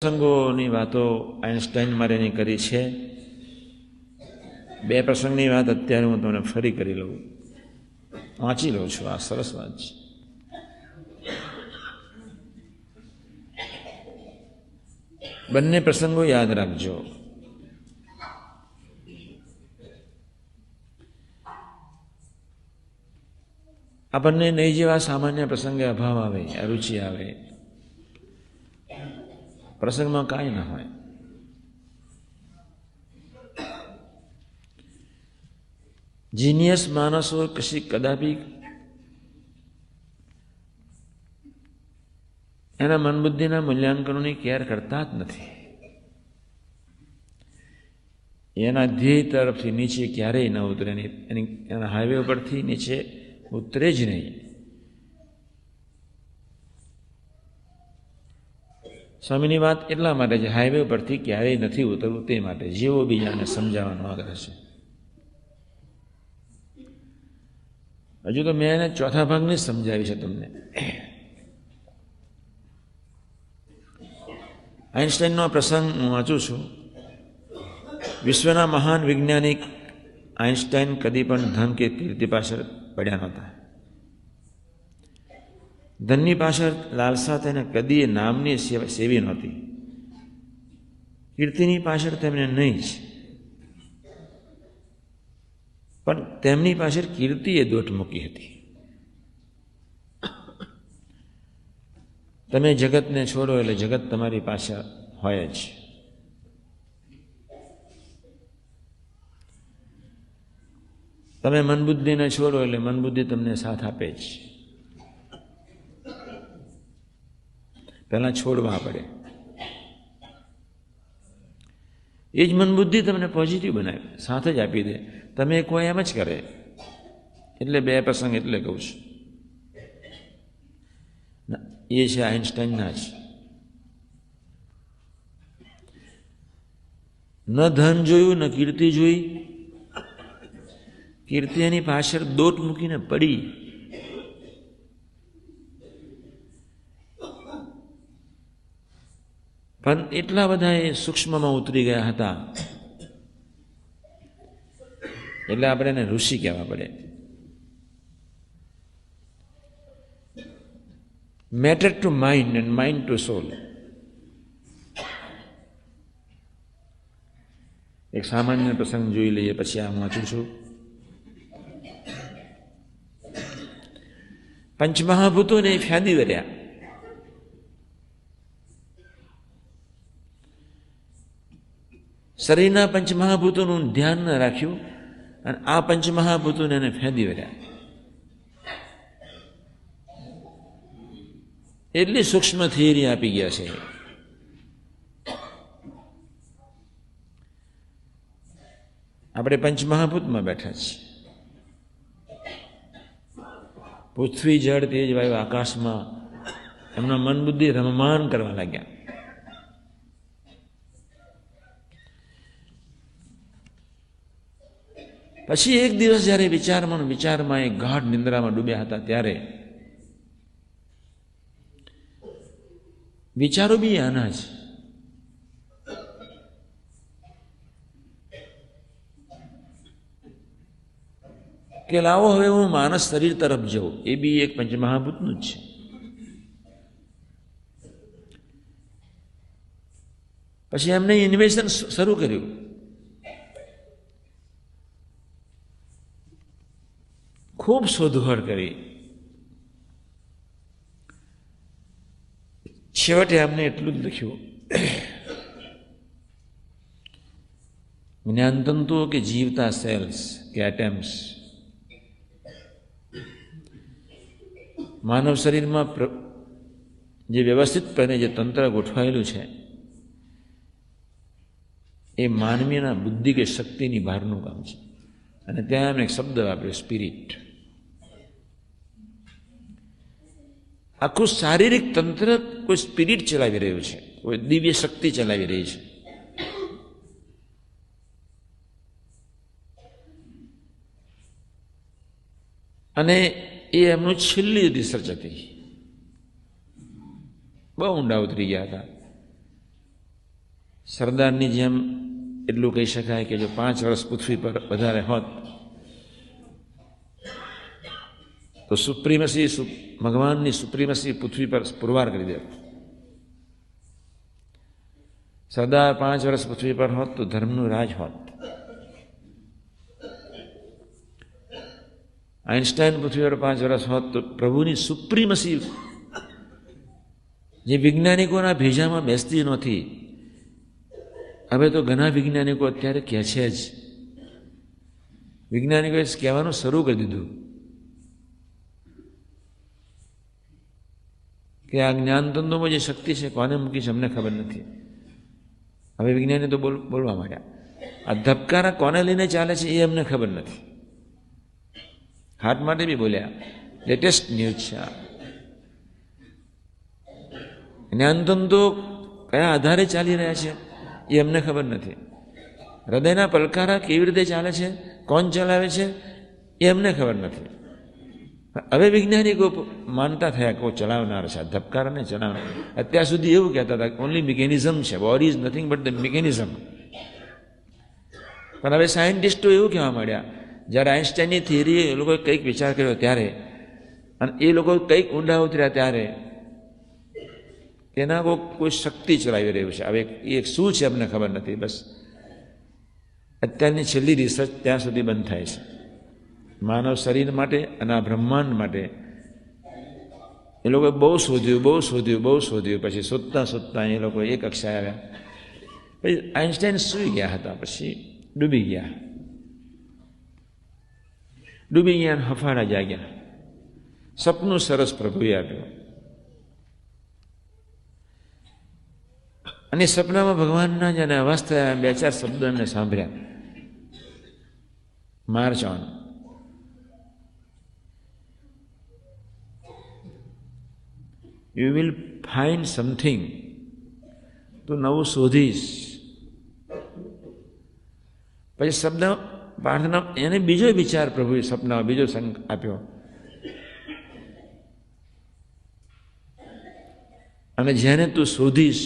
પ્રસંગોની વાતો આઇન્સ્ટાઈન મારેની કરી છે. બે પ્રસંગની વાત અત્યારે હું તમને ફરી કરી લઉં. વાંચી લઉં છું. આ સરસ વાત છે. બંને પ્રસંગો યાદ રાખજો. આપણને નહીં જેવા સામાન્ય પ્રસંગે અભાવ આવે અરુચિ આવે પ્રસંગમાં કાંઈ ના હોય. જીનિયસ માણસો કશી કદાપી એના મનબુદ્ધિના મૂલ્યાંકનોની કેર કરતા જ નથી. એના ધ્યેય તરફથી નીચે ક્યારેય ન ઉતરે નહીં. એની એના હાઈવે ઉપરથી નીચે ઉતરે જ નહીં. સ્વામીની વાત એટલા માટે છે હાઈવે પરથી ક્યારેય નથી ઉતરવું તે માટે, જેવો બીજાને સમજાવવાનો આગ્રહ છે. હજુ તો મેં એને ચોથા ભાગની સમજાવી છે તમને. આઇન્સ્ટાઈનનો આ પ્રસંગ હું વાંચું છું. વિશ્વના મહાન વૈજ્ઞાનિક આઇન્સ્ટાઈન કદી પણ ધન કે કીર્તિ પાછળ પડ્યા નહોતા. ધનની પાછળ લાલસા તેને કદી એ નામની સેવી નહોતી. કીર્તિની પાછળ તેમને નહીં જ. પણ તેમની પાછળ કીર્તિએ દોટ મૂકી હતી. તમે જગતને છોડો એટલે જગત તમારી પાછળ હોય જ. તમે મનબુદ્ધિને છોડો એટલે મનબુદ્ધિ તમને સાથ આપે જ. પહેલાં છોડવા પડે. એ જ મનબુદ્ધિ તમને પોઝિટિવ બનાવે. સાથે જ આપી દે. તમે કોઈ એમ જ કરે. એટલે બે પ્રસંગ એટલે કહું છું. એ છે આઇન્સ્ટાઈનના જ. ન ધન જોયું, ન કીર્તિ જોઈ. કીર્તિ એની પાછળ દોટ મૂકીને પડી. પણ એટલા બધા એ સૂક્ષ્મમાં ઉતરી ગયા હતા. એટલે આપણે એને ઋષિ કહેવા પડે. Matter to mind and mind to soul એક સામાન્ય પ્રસંગ જોઈ લઈએ, પછી આ વાંચું છું. પંચમહાભૂતોને ફ્યાદી વર્યા. શરીરના પંચમહાભૂતોનું ધ્યાન ન રાખ્યું અને આ પંચમહાભૂતોને એને ફેંદી વર્યા એટલી સૂક્ષ્મ થિયરી આપી ગયા છે. આપણે પંચમહાભૂતમાં બેઠા છીએ. પૃથ્વી, જળ, તેજ, વાયુ આકાશમાં એમના મન બુદ્ધિ રમમાન કરવા લાગ્યા. પછી એક દિવસ જ્યારે વિચારમાં વિચારમાં એ ગાઢ નિંદ્રામાં ડૂબ્યા હતા ત્યારે વિચારો બી આના જ. કે લાવો હવે હું માનસ શરીર તરફ જઉં. એ બી એક પંચમહાભૂતનું જ છે. પછી એમને ઇન્વેસ્ટન શરૂ કર્યું. ખૂબ શોધખોળ કરી. છેવટે અમને એટલું જ લખ્યું. જ્ઞાનતંતુઓ કે જીવતા સેલ્સ કે એટેમ્સ માનવ શરીરમાં જે વ્યવસ્થિતપણે જે તંત્ર ગોઠવાયેલું છે, એ માનવીના બુદ્ધિ કે શક્તિની બહારનું કામ છે. અને ત્યાં એમણે એક શબ્દ વાપર્યો સ્પિરિટ આખું શારીરિક તંત્ર કોઈ સ્પિરિટ ચલાવી રહ્યું છે, કોઈ દિવ્ય શક્તિ ચલાવી રહી છે. અને એ એમનું છેલ્લી રિસર્ચ હતી બહુ ઊંડા ઉતરી ગયા હતા. સરદારની જેમ એટલું કહી શકાય કે જો પાંચ વર્ષ પૃથ્વી પર વધારે હોત તો સુપ્રીમસી ભગવાનની સુપ્રીમસી પૃથ્વી પર પુરવાર કરી દે સરદાર પાંચ વર્ષ પૃથ્વી પર હોત તો ધર્મનું રાજ હોત. આઇન્સ્ટાઈન પૃથ્વી પર પાંચ વર્ષ હોત તો પ્રભુની સુપ્રીમસી જે વૈજ્ઞાનિકોના ભેજામાં બેસતી નથી હવે તો ઘણા વૈજ્ઞાનિકો અત્યારે કહે છે જ. વૈજ્ઞાનિકોએ કહેવાનું શરૂ કરી દીધું. કે આ જ્ઞાનતંતુમાં જે શક્તિ છે, કોને મૂકી છે, અમને ખબર નથી. હવે વિજ્ઞાની તો બોલ, બોલવા માંડ્યા. આ ધબકારા કોને લઈને ચાલે છે, એ અમને ખબર નથી. હાર્ટ માટે બી બોલ્યા લેટેસ્ટ ન્યૂઝ છે આ. જ્ઞાનતંતુ કયા આધારે ચાલી રહ્યા છે, એ અમને ખબર નથી. હૃદયના પલકારા કેવી રીતે ચાલે છે, કોણ ચલાવે છે, એ અમને ખબર નથી. હવે વૈજ્ઞાનિકો માનતા થયા કે ચલાવનાર છે ધબકારાને ચલાવનાર. અત્યાર સુધી એવું કહેતા હતા ઓનલી મિકેનિઝમ છે body is nothing but the mechanism પણ હવે સાયન્ટિસ્ટો એવું કહેવા માંડ્યા, જ્યારે આઇન્સ્ટાઈનની થિયરી એ લોકોએ કંઈક વિચાર કર્યો ત્યારે, અને એ લોકો કંઈક ઊંડા ઉતર્યા ત્યારે, તેના કોઈ શક્તિ ચલાવી રહ્યું છે. હવે એ શું છે અમને ખબર નથી, બસ. અત્યારની છેલ્લી રિસર્ચ ત્યાં સુધી બંધ થાય છે. માનવ શરીર માટે અને આ બ્રહ્માંડ માટે એ લોકોએ બહુ શોધ્યું બહુ શોધ્યું બહુ શોધ્યું. પછી શોધતા શોધતા એ લોકો એક કક્ષાએ આવ્યા. પછી આઇન્સ્ટાઈન સૂઈ ગયા હતા, પછી ડૂબી ગયા. ડૂબી ગયા હફાડા જાગ્યા. સપનું સરસ પ્રભુએ આપ્યું. અને સપનામાં ભગવાનના જેને અવાજ થયા, બે ચાર શબ્દોને સાંભળ્યા. March you will find something તું નવું શોધીશ પછી શબ્દ પ્રાર્થના એને બીજો વિચાર પ્રભુએ સપના બીજો સંગ આપ્યો અને જેને તું શોધીશ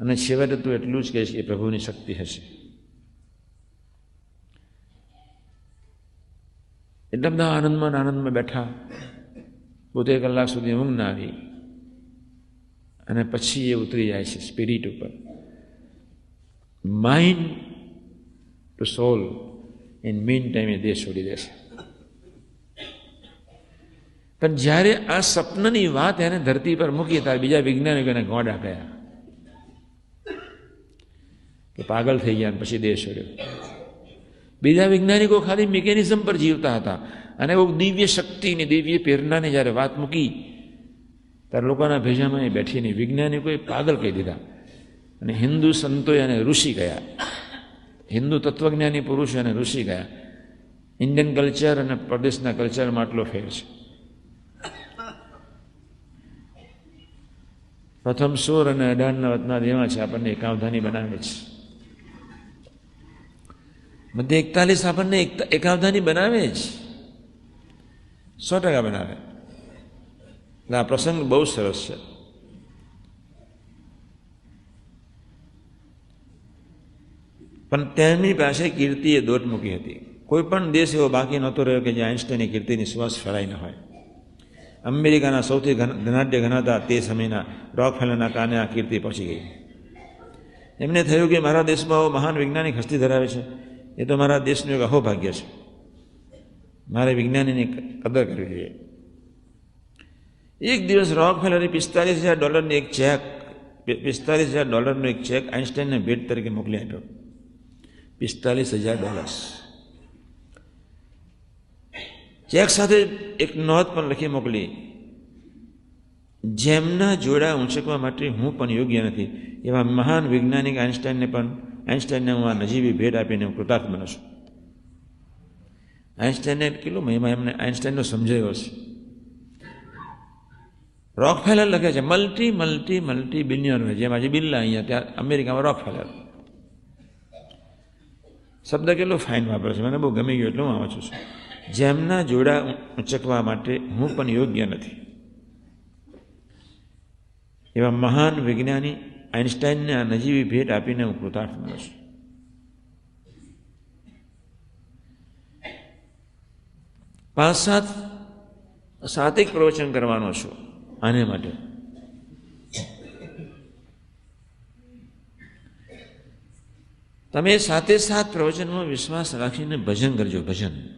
અને છેવટે તું એટલું જ કહીશ કે પ્રભુની શક્તિ હશે એટલા બધા આનંદમાં આનંદમાં બેઠા પોતે કલાક સુધી ઊંઘ ના આવી. અને પછી એ ઉતરી જાય છે સ્પિરિટ ઉપર. Mind to soul in mean ટાઈમે દેહ છોડી દેશે પણ જ્યારે આ સપનની વાત એને ધરતી પર મૂકી, ત્યારે બીજા વૈજ્ઞાનિકોને ગોડા ગયા કે પાગલ થઈ ગયા પછી દેહ છોડ્યો. બીજા વૈજ્ઞાનિકો ખાલી મિકેનિઝમ પર જીવતા હતા. અને કોઈ દિવ્ય શક્તિની, દિવ્ય પ્રેરણાની જ્યારે વાત મૂકી, ત્યારે લોકોના ભેજામાં એ બેઠીને વૈજ્ઞાનિકોએ પાગલ કહી દીધા. અને હિન્દુ સંતોએ અને ઋષિ ગયા હિન્દુ તત્વજ્ઞાની પુરુષ અને ઋષિ ગયા ઇન્ડિયન કલ્ચર અને પ્રદેશના કલ્ચરમાં આટલો ફેર છે. પ્રથમ સોર અને અઢારના વતના દેવા છે આપણને એકાવધાની બનાવે છે. મધ્ય એકતાલીસ આપણને એકાવધાની બનાવે જ. સો ટકા બનાવે. એટલે આ પ્રસંગ બહુ સરસ છે. પણ તેમની પાસે કીર્તિએ દોટ મૂકી હતી. કોઈ પણ દેશ એવો બાકી નહોતો રહ્યો કે જે આઇન્સ્ટાઈનની કીર્તિની શ્વાસ ફેલાઈ ન હોય. અમેરિકાના સૌથી ધનાઢ્ય ઘનાતા તે સમયના રોક ફેલરના કારણે આ કીર્તિ પહોંચી ગઈ. એમને થયું કે મારા દેશમાં મહાન વૈજ્ઞાનિક હસ્તી ધરાવે છે. એ તો મારા દેશનું એક અહોભાગ્ય છે. મારે વિજ્ઞાનીની કદર કરવી જોઈએ. એક દિવસ રોક ફેલરે પિસ્તાલીસ હજાર ડોલરની એક ચેક, પિસ્તાલીસ હજાર ડોલરનો એક ચેક આઇન્સ્ટાઈનને ભેટ તરીકે મોકલી આપ્યો. પિસ્તાલીસ હજાર ડોલર્સ. ચેક સાથે એક નોંધ પણ લખી મોકલી. જેમના જોડા ઉંચકવા માટે હું પણ યોગ્ય નથી, એવા મહાન વૈજ્ઞાનિક આઇન્સ્ટાઈનને પણ આઇન્સ્ટાઈનને હું આ નજીવી ભેટ આપીને હું કૃતાર્થ બનું છું. આઈન્સ્ટાઈને કેટલો મહિમા એમને આઈન્સ્ટાઈનનો સમજાયો છે રોક ફેલર લખે છે મલ્ટી મલ્ટી મલ્ટી બિલિયનર જેમ આજે બિરલા અહીંયા ત્યાં અમેરિકામાં રોક ફેલર શબ્દ કેટલો ફાઇન વાપરે છે, મને બહુ ગમી ગયો એટલે હું વાંચું છું. જેમના જોડા ઉંચકવા માટે હું પણ યોગ્ય નથી. એવા મહાન વિજ્ઞાની આઇન્સ્ટાઈનને આ નજીવી ભેટ આપીને હું કૃતાર્થ છું પાંચ સાત સાતિક પ્રવચન કરવાનો છું આને માટે. તમે સાતે સાત પ્રવચનમાં વિશ્વાસ રાખીને ભજન કરજો, ભજન.